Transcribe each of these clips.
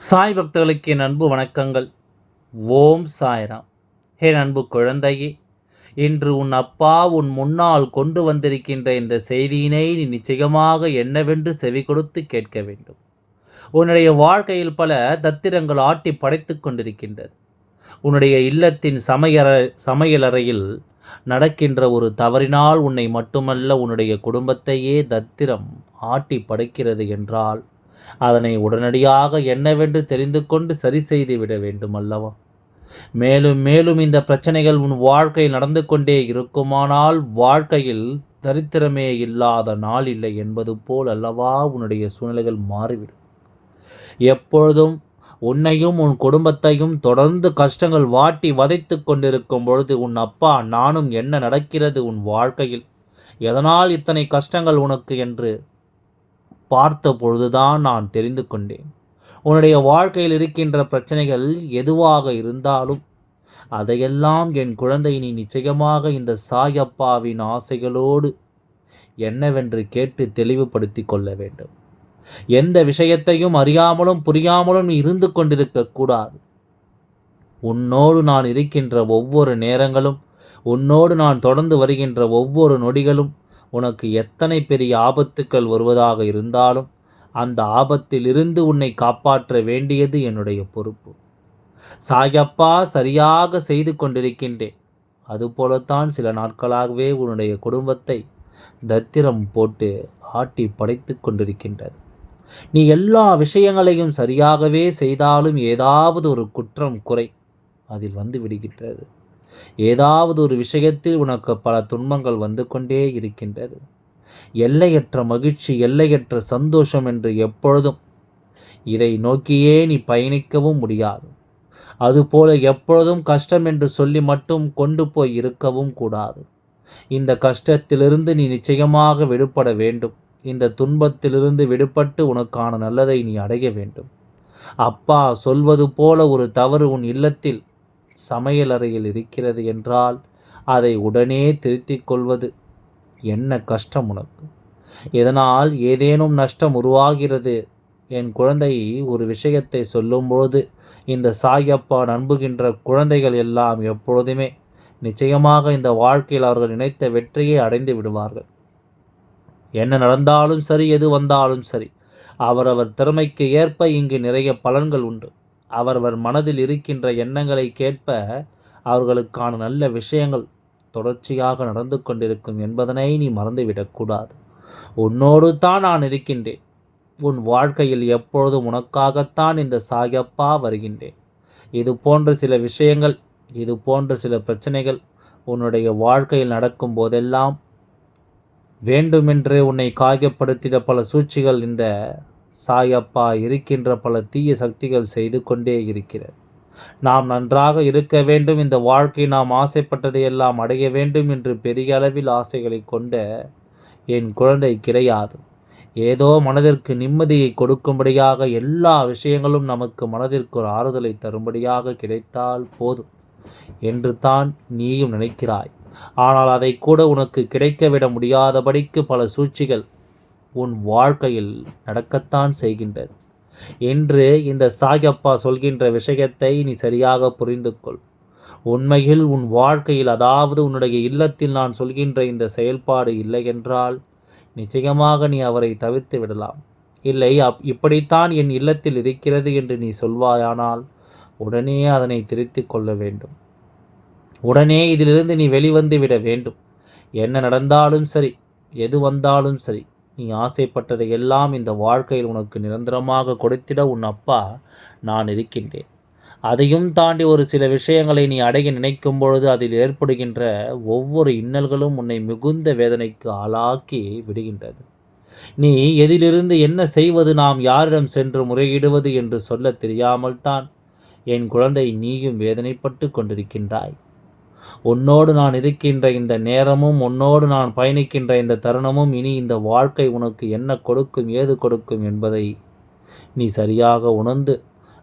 சாய் பக்தர்களுக்கு என் அன்பு வணக்கங்கள். ஓம் சாய்ராம். என் அன்பு குழந்தையே இன்று உன் அப்பா உன் முன்னால் கொண்டு வந்திருக்கின்ற இந்த செய்தியினை நீ நிச்சயமாக என்னவென்று செவி கொடுத்து கேட்க வேண்டும். உன்னுடைய வாழ்க்கையில் பல தத்திரங்கள் ஆட்டி படைத்து கொண்டிருக்கின்றது. உன்னுடைய இல்லத்தின் சமையற சமையலறையில் நடக்கின்ற ஒரு தவறினால் உன்னை மட்டுமல்ல உன்னுடைய குடும்பத்தையே தத்திரம் ஆட்டி படைக்கிறது என்றால் அதனை உடனடியாக என்னவென்று தெரிந்து கொண்டு சரி செய்து விட வேண்டும் அல்லவா மேலும் மேலும் இந்த பிரச்சனைகள் உன் வாழ்க்கையில் நடந்து கொண்டே இருக்குமானால் வாழ்க்கையில் தரித்திரமே இல்லாத நாள் இல்லை என்பது போல் அல்லவா உன்னுடைய சூழ்நிலைகள் மாறிவிடும். எப்பொழுதும் உன்னையும் உன் குடும்பத்தையும் தொடர்ந்து கஷ்டங்கள் வாட்டி வதைத்து கொண்டிருக்கும் பொழுது உன் அப்பா நானும் என்ன நடக்கிறது உன் வாழ்க்கையில்? எதனால் இத்தனை கஷ்டங்கள் உனக்கு என்று பார்த்த பொழுதுதான் நான் தெரிந்து கொண்டேன். உன்னுடைய வாழ்க்கையில் இருக்கின்ற பிரச்சனைகள் எதுவாக இருந்தாலும் அதையெல்லாம் என் குழந்தை நீ நிச்சயமாக இந்த சாயப்பாவின் ஆசைகளோடு என்னவென்று கேட்டு தெளிவுபடுத்தி கொள்ள வேண்டும். எந்த விஷயத்தையும் அறியாமலும் புரியாமலும் நீ இருந்து கொண்டிருக்க கூடாது. உன்னோடு நான் இருக்கின்ற ஒவ்வொரு நேரங்களும் உன்னோடு நான் தொடர்ந்து வருகின்ற ஒவ்வொரு நொடிகளும் உனக்கு எத்தனை பெரிய ஆபத்துக்கள் வருவதாக இருந்தாலும் அந்த ஆபத்திலிருந்து உன்னை காப்பாற்ற வேண்டியது என்னுடைய பொறுப்பு. சாயப்பா சரியாக செய்து கொண்டிருக்கின்றேன். அதுபோலத்தான் சில நாட்களாகவே உன்னுடைய குடும்பத்தை தத்திரம் போட்டு ஆட்டி படைத்து கொண்டிருக்கின்றது. நீ எல்லா விஷயங்களையும் சரியாகவே செய்தாலும் ஏதாவது ஒரு குற்றம் குறை அதில் வந்து விடுகின்றது. ஏதாவது ஒரு விஷயத்தில் உனக்கு பல துன்பங்கள் வந்து கொண்டே இருக்கின்றது. எல்லையற்ற மகிழ்ச்சி எல்லையற்ற சந்தோஷம் என்று எப்பொழுதும் இதை நோக்கியே நீ பயணிக்கவும் முடியாது. அதுபோல எப்பொழுதும் கஷ்டம் என்று சொல்லி மட்டும் கொண்டு போய் இருக்கவும் கூடாது. இந்த கஷ்டத்திலிருந்து நீ நிச்சயமாக விடுபட வேண்டும். இந்த துன்பத்திலிருந்து விடுபட்டு உனக்கான நல்லதை நீ அடைய வேண்டும். அப்பா சொல்வது போல ஒரு தவறு உன் இல்லத்தில் சமையலறையில் இருக்கிறது என்றால் அதை உடனே திருத்திக் கொள்வது என்ன கஷ்டம் உனக்கு? இதனால் ஏதேனும் நஷ்டம் உருவாகிறது? என் குழந்தை ஒரு விஷயத்தை சொல்லும்போது இந்த சாயப்பா நம்புகின்ற குழந்தைகள் எல்லாம் எப்பொழுதுமே நிச்சயமாக இந்த வாழ்க்கையில் அவர்கள் நினைத்த வெற்றியை அடைந்து விடுவார்கள். என்ன நடந்தாலும் சரி எது வந்தாலும் சரி அவரவர் திறமைக்கு ஏற்ப இங்கு நிறைய பலன்கள் உண்டு. அவரவர் மனதில் இருக்கின்ற எண்ணங்களை கேட்ப அவர்களுக்கான நல்ல விஷயங்கள் தொடர்ச்சியாக நடந்து கொண்டிருக்கும் என்பதனை நீ மறந்துவிடக்கூடாது உன்னோடு தான் நான் இருக்கின்றேன். உன் வாழ்க்கையில் எப்பொழுதும் உனக்காகத்தான் இந்த சாயப்பா வருகின்றேன். இது போன்ற சில விஷயங்கள் இது போன்ற சில பிரச்சனைகள் உன்னுடைய வாழ்க்கையில் நடக்கும் போதெல்லாம் வேண்டுமென்றே உன்னை காயப்படுத்திட பல சூழ்ச்சிகள் இந்த சாயப்பா இருக்கின்ற பல தீய சக்திகள் செய்து கொண்டே இருக்கிறது நாம் நன்றாக இருக்க வேண்டும். இந்த வாழ்க்கை நாம் ஆசைப்பட்டதை எல்லாம் அடைய வேண்டும் என்று பெரிய அளவில் ஆசைகளை கொண்ட என் குழந்தை கிடையாது. ஏதோ மனதிற்கு நிம்மதியை கொடுக்கும்படியாக எல்லா விஷயங்களும் நமக்கு மனதிற்கு ஒரு ஆறுதலை தரும்படியாக கிடைத்தால் போதும் என்று தான் நீயும் நினைக்கிறாய். ஆனால் அதை கூட உனக்கு கிடைக்கவிட முடியாதபடிக்கு பல சூழ்ச்சிகள் உன் வாழ்க்கையில் நடக்கத்தான் செய்கின்றது. என்று இந்த சாயப்பா சொல்கின்ற விஷயத்தை நீ சரியாக புரிந்து கொள் உண்மையில் உன் வாழ்க்கையில் அதாவது உன்னுடைய இல்லத்தில் நான் சொல்கின்ற இந்த செயல்பாடு இல்லை என்றால் நிச்சயமாக நீ அவரை தவிர்த்து விடலாம். இல்லை அப் இப்படித்தான் என் இல்லத்தில் இருக்கிறது என்று நீ சொல்வாயானால் உடனே அதனை திருத்திக் கொள்ள வேண்டும். உடனே இதிலிருந்து நீ வெளிவந்து விட வேண்டும். என்ன நடந்தாலும் சரி எது வந்தாலும் சரி நீ ஆசைப்பட்டதை எல்லாம் இந்த வாழ்க்கையில் உனக்கு நிரந்தரமாக கொடுத்திட உன் அப்பா நான் இருக்கின்றேன். அதையும் தாண்டி ஒரு சில விஷயங்களை நீ அடைய நினைக்கும் பொழுது அதில் ஏற்படுகின்ற ஒவ்வொரு இன்னல்களும் உன்னை மிகுந்த வேதனைக்கு ஆளாக்கி விடுகின்றது. நீ எதிலிருந்து என்ன செய்வது நாம் யாரிடம் சென்று முறையிடுவது என்று சொல்ல தெரியாமல் தான் என் குழந்தை நீயும் வேதனைப்பட்டு கொண்டிருக்கின்றாய். உன்னோடு நான் இருக்கின்ற இந்த நேரமும் உன்னோடு நான் பயணிக்கின்ற இந்த தருணமும் இனி இந்த வாழ்க்கை உனக்கு என்ன கொடுக்கும் ஏது கொடுக்கும் என்பதை நீ சரியாக உணர்ந்து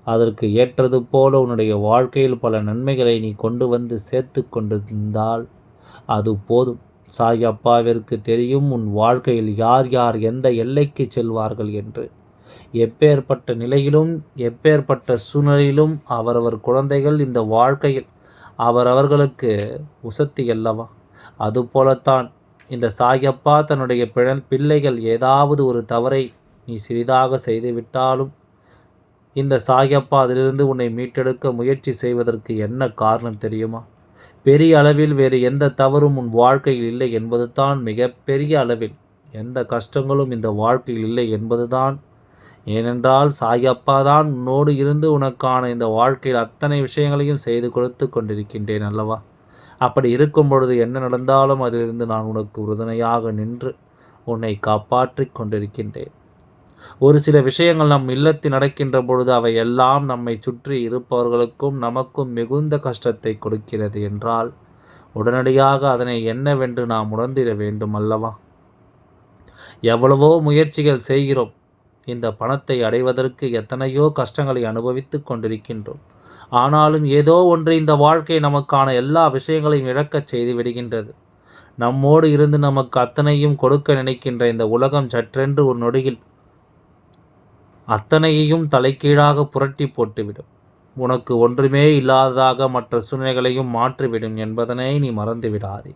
அதற்கு ஏற்றது போல உன்னுடைய வாழ்க்கையில் பல நன்மைகளை நீ கொண்டு வந்து சேர்த்து கொண்டிருந்தால் அது போதும். சாய் அப்பாவிற்கு தெரியும் உன் வாழ்க்கையில் யார் யார் எந்த எல்லைக்கு செல்வார்கள் என்று. எப்பேற்பட்ட நிலையிலும் எப்பேற்பட்ட சூழ்நிலையிலும் அவரவர் குழந்தைகள் இந்த வாழ்க்கையில் அவரவர்களுக்கு உசத்தி அல்லவா? அதுபோலத்தான் இந்த சாயப்பா தன்னுடைய பிள்ளைகள் ஏதாவது ஒரு தவறை நீ சிறிதாக செய்துவிட்டாலும் இந்த சாயப்பா அதிலிருந்து உன்னை மீட்டெடுக்க முயற்சி செய்வதற்கு என்ன காரணம் தெரியுமா? பெரிய அளவில் வேறு எந்த தவறும் உன் வாழ்க்கையில் இல்லை என்பது தான் மிக பெரிய அளவில். எந்த கஷ்டங்களும் இந்த வாழ்க்கையில் இல்லை என்பதுதான் ஏனென்றால் சாயப்பா தான் உன்னோடு இருந்து உனக்கான இந்த வாழ்க்கையில் அத்தனை விஷயங்களையும் செய்து கொடுத்து கொண்டிருக்கின்றேன் அல்லவா? அப்படி இருக்கும் பொழுது என்ன நடந்தாலும் அதிலிருந்து நான் உனக்கு உறுதுணையாக நின்று உன்னை காப்பாற்றிக் கொண்டிருக்கின்றேன். ஒரு சில விஷயங்கள் நம் இல்லத்தில் நடக்கின்ற பொழுது அவை எல்லாம் நம்மை சுற்றி இருப்பவர்களுக்கும் நமக்கும் மிகுந்த கஷ்டத்தை கொடுக்கிறது என்றால் உடனடியாக அதனை என்னவென்று நாம் உணர்ந்திட வேண்டும் அல்லவா? எவ்வளவோ முயற்சிகள் செய்கிறோம். இந்த பணத்தை அடைவதற்கு எத்தனையோ கஷ்டங்களை அனுபவித்து கொண்டிருக்கின்றோம். ஆனாலும் ஏதோ ஒன்று இந்த வாழ்க்கை நமக்கான எல்லா விஷயங்களையும் இழக்கச் செய்து விடுகின்றது. நம்மோடு இருந்து நமக்கு அத்தனையும் கொடுக்க நினைக்கின்ற இந்த உலகம் சற்றென்று ஒரு நொடியில் அத்தனையையும் தலைக்கீழாக புரட்டி போட்டுவிடும். உனக்கு ஒன்றுமே இல்லாததாக மற்ற சூழ்நிலைகளையும் மாற்றிவிடும் என்பதனை நீ மறந்து விடாதே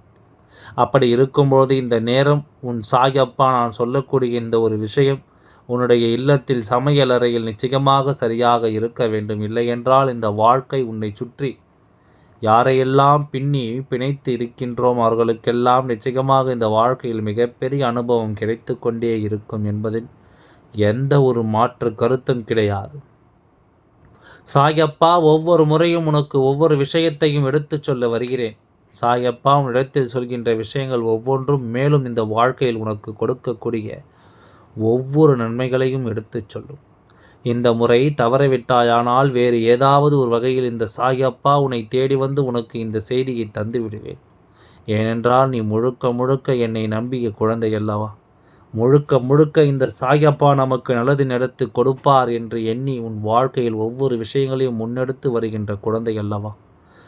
அப்படி இருக்கும்போது இந்த நேரம் உன் சாயப்பா நான் சொல்லக்கூடிய இந்த ஒரு விஷயம் உன்னுடைய இல்லத்தில் சமையலறையில் நிச்சயமாக சரியாக இருக்க வேண்டும். இல்லையென்றால் இந்த வாழ்க்கை உன்னை சுற்றி யாரையெல்லாம் பின்னி பிணைத்து இருக்கின்றோம் அவர்களுக்கெல்லாம் நிச்சயமாக இந்த வாழ்க்கையில் மிகப்பெரிய அனுபவம் கிடைத்து கொண்டே இருக்கும் என்பதில் எந்த ஒரு மாற்று கருத்தும் கிடையாது. சாயப்பா ஒவ்வொரு முறையும் உனக்கு ஒவ்வொரு விஷயத்தையும் எடுத்துச் சொல்ல வருகிறேன். சாயப்பா உன்னிடத்தில் சொல்கின்ற விஷயங்கள் ஒவ்வொன்றும் மேலும் இந்த வாழ்க்கையில் உனக்கு கொடுக்கக்கூடிய ஒவ்வொரு நன்மைகளையும் எடுத்துச் சொல்லும். இந்த முறை தவறவிட்டாயானால் வேறு ஏதாவது ஒரு வகையில் இந்த சாயப்பா உன்னை தேடி வந்து உனக்கு இந்த செய்தியை தந்து விடுவேன். ஏனென்றால் நீ முழுக்க முழுக்க என்னை நம்பிய குழந்தை அல்லவா? முழுக்க முழுக்க இந்த சாயப்பா நமக்கு நல்லது நடத்து கொடுப்பார் என்று எண்ணி உன் வாழ்க்கையில் ஒவ்வொரு விஷயங்களையும் முன்னெடுத்து வருகின்ற குழந்தை அல்லவா?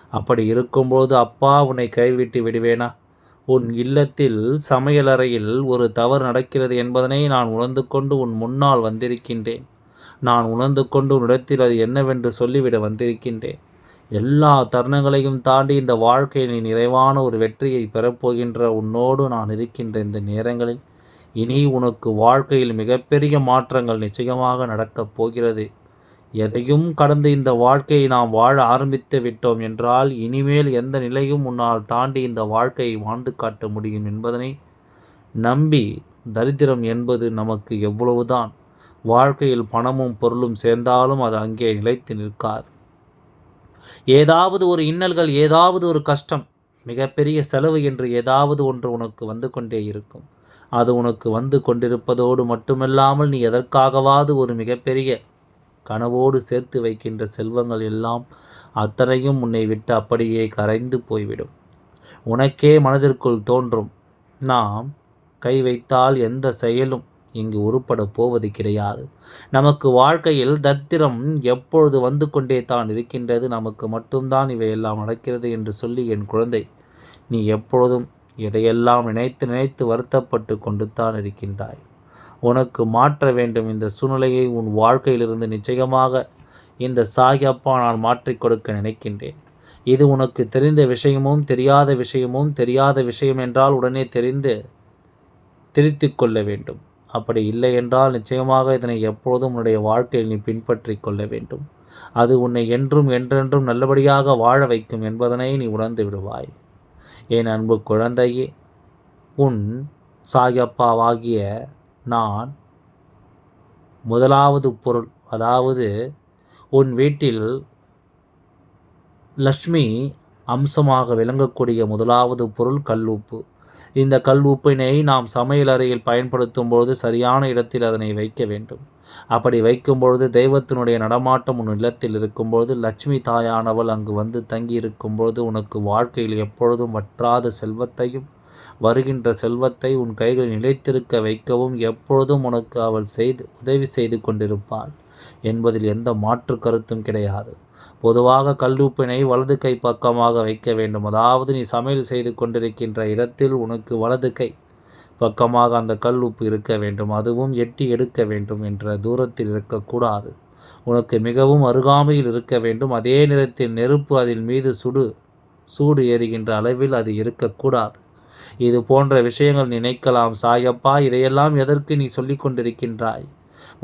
அப்படி இருக்கும்போது அப்பா உன்னை கைவிட்டு விடுவேனா? உன் இல்லத்தில் சமையலறையில் ஒரு தவறு நடக்கிறது என்பதனை நான் உணர்ந்து கொண்டு உன் முன்னால் வந்திருக்கின்றேன். நான் உணர்ந்து கொண்டு உன்னிடத்தில் அது என்னவென்று சொல்லிவிட வந்திருக்கின்றேன். எல்லா தருணங்களையும் தாண்டி இந்த வாழ்க்கையில் நீ நிறைவான ஒரு வெற்றியை பெறப்போகின்ற உன்னோடு நான் இருக்கின்ற இந்த நேரங்களில் இனி உனக்கு வாழ்க்கையில் மிகப்பெரிய மாற்றங்கள் நிச்சயமாக நடக்கப் போகிறது. எதையும் கடந்து இந்த வாழ்க்கையை நாம் வாழ ஆரம்பித்து விட்டோம் என்றால் இனிமேல் எந்த நிலையும் உன்னால் தாண்டி இந்த வாழ்க்கையை வாழ்ந்து காட்ட முடியும் என்பதனை நம்பி தரித்திரம் என்பது நமக்கு எவ்வளவுதான். வாழ்க்கையில் பணமும் பொருளும் சேர்ந்தாலும் அது அங்கே நிலைத்து நிற்காது. ஏதாவது ஒரு இன்னல்கள் ஏதாவது ஒரு கஷ்டம் மிகப்பெரிய செலவு என்று ஏதாவது ஒன்று உனக்கு வந்து கொண்டே இருக்கும். அது உனக்கு வந்து கொண்டிருப்பதோடு மட்டுமல்லாமல் நீ எதற்காகவாது ஒரு மிகப்பெரிய கனவோடு சேர்த்து வைக்கின்ற செல்வங்கள் எல்லாம் அத்தனையும் உன்னை விட்டு அப்படியே கரைந்து போய்விடும். உனக்கே மனதிற்குள் தோன்றும் நாம் கை வைத்தால் எந்த செயலும் இங்கு உருப்பட போவது கிடையாது. நமக்கு வாழ்க்கையில் தத்திரம் எப்பொழுது வந்து கொண்டே தான் இருக்கின்றது நமக்கு மட்டும்தான் இவையெல்லாம் நடக்கிறது என்று சொல்லி என் குழந்தை நீ எப்பொழுதும் எதையெல்லாம் நினைத்து நினைத்து வருத்தப்பட்டு கொண்டு தான் இருக்கின்றாய். உனக்கு மாற்ற வேண்டும். இந்த சூழ்நிலையை உன் வாழ்க்கையிலிருந்து நிச்சயமாக இந்த சாகியப்பா நான் மாற்றிக் கொடுக்க நினைக்கின்றேன். இது உனக்கு தெரிந்த விஷயமும் தெரியாத விஷயமும் தெரியாத விஷயம் என்றால் உடனே தெரிந்து திருத்தி கொள்ள வேண்டும். அப்படி இல்லை என்றால் நிச்சயமாக இதனை எப்பொழுதும் உன்னுடைய வாழ்க்கையில் நீ பின்பற்றி கொள்ள வேண்டும். அது உன்னை என்றும் என்றென்றும் நல்லபடியாக வாழ வைக்கும் என்பதனை நீ உணர்ந்து விடுவாய். என் அன்பு குழந்தையே உன் சாயப்பாவாகிய நான் முதலாவது பொருள் அதாவது உன் வீட்டில் லக்ஷ்மி அம்சமாக விளங்கக்கூடிய முதலாவது பொருள் கல்லுப்பு. இந்த கல் உப்பினை நாம் சமையலறையில் பயன்படுத்தும் பொழுது சரியான இடத்தில் அதனை வைக்க வேண்டும். அப்படி வைக்கும் பொழுது தெய்வத்தினுடைய நடமாட்டம் உன் இல்லத்தில் இருக்கும்பொழுது லட்சுமி தாயானவள் அங்கு வந்து தங்கி இருக்கும்பொழுது உனக்கு வாழ்க்கையில் எப்பொழுதும் வற்றாத செல்வத்தையும் வருகின்ற செல்வத்தை உன் கைகளில் நிலைத்திருக்க வைக்கவும் எப்பொழுதும் உனக்கு அவள் செய்து உதவி செய்து கொண்டிருப்பாள் என்பதில் எந்த மாற்று கருத்தும் கிடையாது. பொதுவாக கல்லுப்பினை வலது கை பக்கமாக வைக்க வேண்டும். அதாவது நீ சமையல் செய்து கொண்டிருக்கின்ற இடத்தில் உனக்கு வலது கை பக்கமாக அந்த கல் உப்பு இருக்க வேண்டும். அதுவும் எட்டி எடுக்க வேண்டும் என்ற தூரத்தில் இருக்கக்கூடாது. உனக்கு மிகவும் அருகாமையில் இருக்க வேண்டும். அதே நேரத்தில் நெருப்பு அதில் மீது சுடு சூடு ஏறுகின்ற அளவில் அது இருக்கக்கூடாது. இது போன்ற விஷயங்கள் நினைக்கலாம். சாயப்பா இதையெல்லாம் எதற்கு நீ சொல்லிக் கொண்டிருக்கின்றாய்?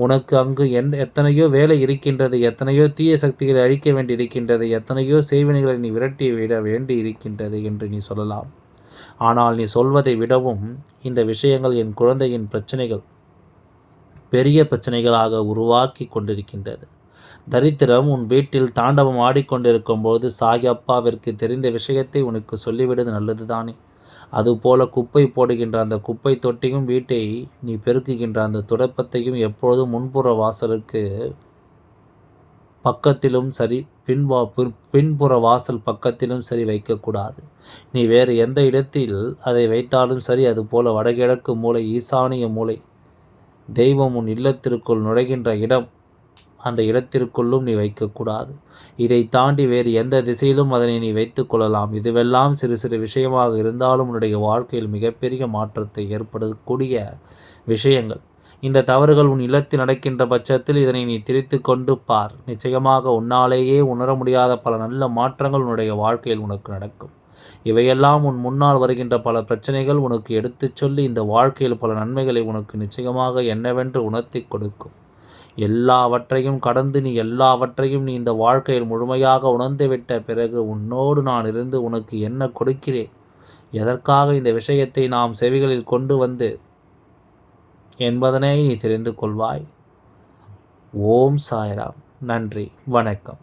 உனக்கு அங்கு என் எத்தனையோ வேலை இருக்கின்றது. எத்தனையோ தீய சக்திகளை அழிக்க வேண்டி இருக்கின்றது எத்தனையோ சேவனைகளை நீ விரட்டி விட வேண்டி இருக்கின்றது என்று நீ சொல்லலாம். ஆனால் நீ சொல்வதை விடவும் இந்த விஷயங்கள் என் குழந்தையின் பிரச்சனைகள் பெரிய பிரச்சனைகளாக உருவாக்கி கொண்டிருக்கின்றது. தரித்திரம் உன் வீட்டில் தாண்டவம் ஆடிக்கொண்டிருக்கும் போது சாயப்பாவிற்கு தெரிந்த விஷயத்தை உனக்கு சொல்லிவிடுவது நல்லதுதானே? அதுபோல குப்பை போடுகின்ற அந்த குப்பை தொட்டியும் வீட்டை நீ பெருக்குகின்ற அந்த துடைப்பத்தையும் எப்பொழுதும் முன்புற வாசலுக்கு பக்கத்திலும் சரி பின்வா பின்புற வாசல் பக்கத்திலும் சரி வைக்கக்கூடாது. நீ வேறு எந்த இடத்தில் அதை வைத்தாலும் சரி அதுபோல வடகிழக்கு மூளை ஈசானிய மூளை தெய்வம் உன் இல்லத்திற்குள் நுழைகின்ற இடம் அந்த இடத்திற்குள்ளும் நீ வைக்கக்கூடாது. இதை தாண்டி வேறு எந்த திசையிலும் அதனை நீ வைத்து கொள்ளலாம். இதுவெல்லாம் சிறு சிறு விஷயமாக இருந்தாலும் உன்னுடைய வாழ்க்கையில் மிகப்பெரிய மாற்றத்தை ஏற்படக்கூடிய விஷயங்கள். இந்த தவறுகள் உன் இல்லத்தில் நடக்கின்ற பட்சத்தில் இதனை நீ திரித்து கொண்டு பார். நிச்சயமாக உன்னாலேயே உணர முடியாத பல நல்ல மாற்றங்கள் உன்னுடைய வாழ்க்கையில் உனக்கு நடக்கும். இவையெல்லாம் உன் முன்னால் வருகின்ற பல பிரச்சனைகள் உனக்கு எடுத்துச் சொல்லி இந்த வாழ்க்கையில் பல நன்மைகளை உனக்கு நிச்சயமாக என்னவென்று உணர்த்தி கொடுக்கும். எல்லாவற்றையும் கடந்து நீ எல்லாவற்றையும் நீ இந்த வாழ்க்கையில் முழுமையாக உணர்ந்துவிட்ட பிறகு உன்னோடு நான் இருந்து உனக்கு என்ன கொடுக்கிறேன்? எதற்காக இந்த விஷயத்தை நாம் செவிகளில் கொண்டு வந்து என்பதனை நீ தெரிந்து கொள்வாய். ஓம் சாய்ராம். நன்றி. வணக்கம்.